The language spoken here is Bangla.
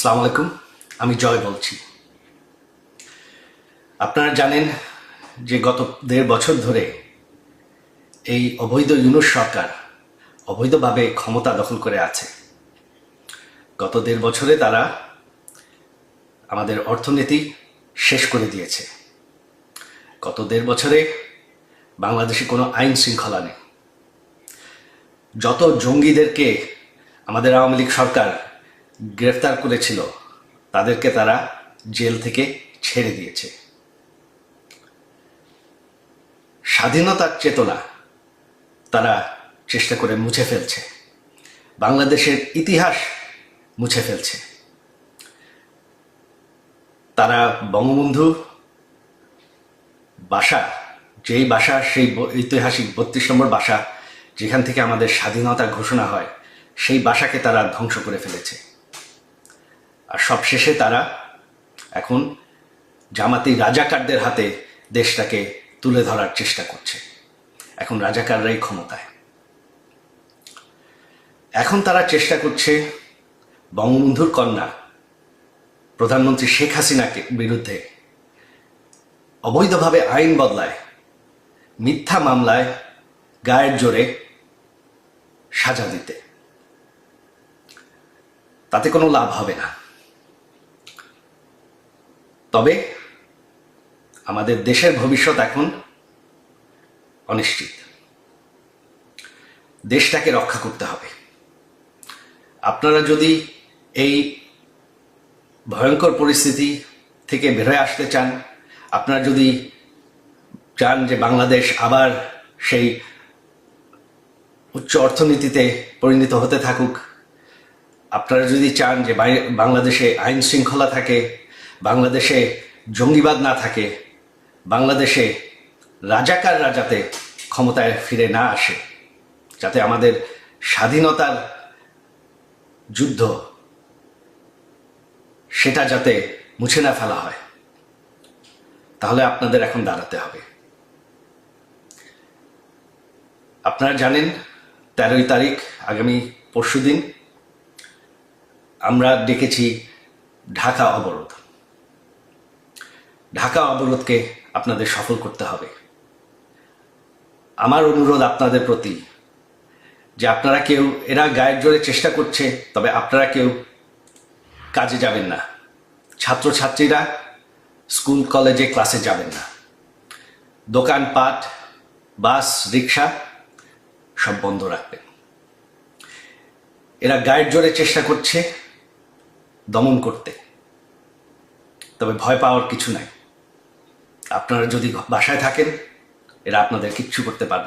সালাম আলাইকুম, আমি জয় বলছি। আপনারা জানেন যে গত দেড় বছর ধরে এই অবৈধ ইউনুস সরকার অবৈধভাবে ক্ষমতা দখল করে আছে। গত দেড় বছরে তারা আমাদের অর্থনীতি শেষ করে দিয়েছে। গত দেড় বছরে বাংলাদেশে কোনো আইন শৃঙ্খলা নেই। যত জঙ্গিদেরকে আমাদের আওয়ামী লীগ সরকার গ্রেফতার করেছিল, তাদেরকে তারা জেল থেকে ছেড়ে দিয়েছে। স্বাধীনতার চেতনা তারা চেষ্টা করে মুছে ফেলছে। বাংলাদেশের ইতিহাস মুছে ফেলছে। তারা বঙ্গবন্ধু বাসা, যেই বাসা, সেই ঐতিহাসিক বত্রিশ নম্বর বাসা, যেখান থেকে আমাদের স্বাধীনতা ঘোষণা হয়, সেই বাসাকে তারা ধ্বংস করে ফেলেছে। আর সবশেষে তারা এখন জামাতি রাজাকারদের হাতে দেশটাকে তুলে ধরার চেষ্টা করছে। এখন রাজাকাররাই ক্ষমতায়। এখন তারা চেষ্টা করছে বঙ্গবন্ধুর কন্যা, প্রধানমন্ত্রী শেখ হাসিনাকে বিরুদ্ধে অবৈধভাবে আইন বদলায়, মিথ্যা মামলায় গায়ের জোরে সাজা দিতে। তাতে কোনো লাভ হবে না। তবে আমাদের দেশের ভবিষ্যৎ এখন অনিশ্চিত। দেশটাকে রক্ষা করতে হবে। আপনারা যদি এই ভয়ঙ্কর পরিস্থিতি থেকে বেরোয় আসতে চান, আপনারা যদি চান যে বাংলাদেশ আবার সেই উচ্চ অর্থনীতিতে পরিণত হতে থাকুক, আপনারা যদি চান যে বাংলাদেশে আইন শৃঙ্খলা থাকে বাংলাদেশে জঙ্গিবাদ না থাকে, বাংলাদেশে রাজাকাররা যাতে ক্ষমতায় ফিরে না আসে, যাতে আমাদের স্বাধীনতার যুদ্ধ সেটা যাতে মুছে না ফেলা হয়। তাহলে আপনাদের এখন দাঁড়াতে হবে। আপনারা জানেন, তেরোই তারিখ, আগামী পরশুদিন, আমরা ডেকেছি ঢাকা অবরোধ। ঢাকা অবরোধকে আপনাদের সফল করতে হবে। আমার অনুরোধ আপনাদের প্রতি যে আপনারা কেউ এরা গায়ের জোরে চেষ্টা করছে, তবে আপনারা কেউ কাজে যাবেন না। ছাত্রছাত্রীরা স্কুল, কলেজে ক্লাসে যাবেন না। দোকানপাট, বাস, রিক্সা সব বন্ধ রাখবেন। এরা গায়ের জোরে চেষ্টা করছে দমন করতে। তবে ভয় পাওয়ার কিছু নাই। আপনারা যদি বাসায় থাকেন এরা আপনাদের কিচ্ছু করতে পারবে।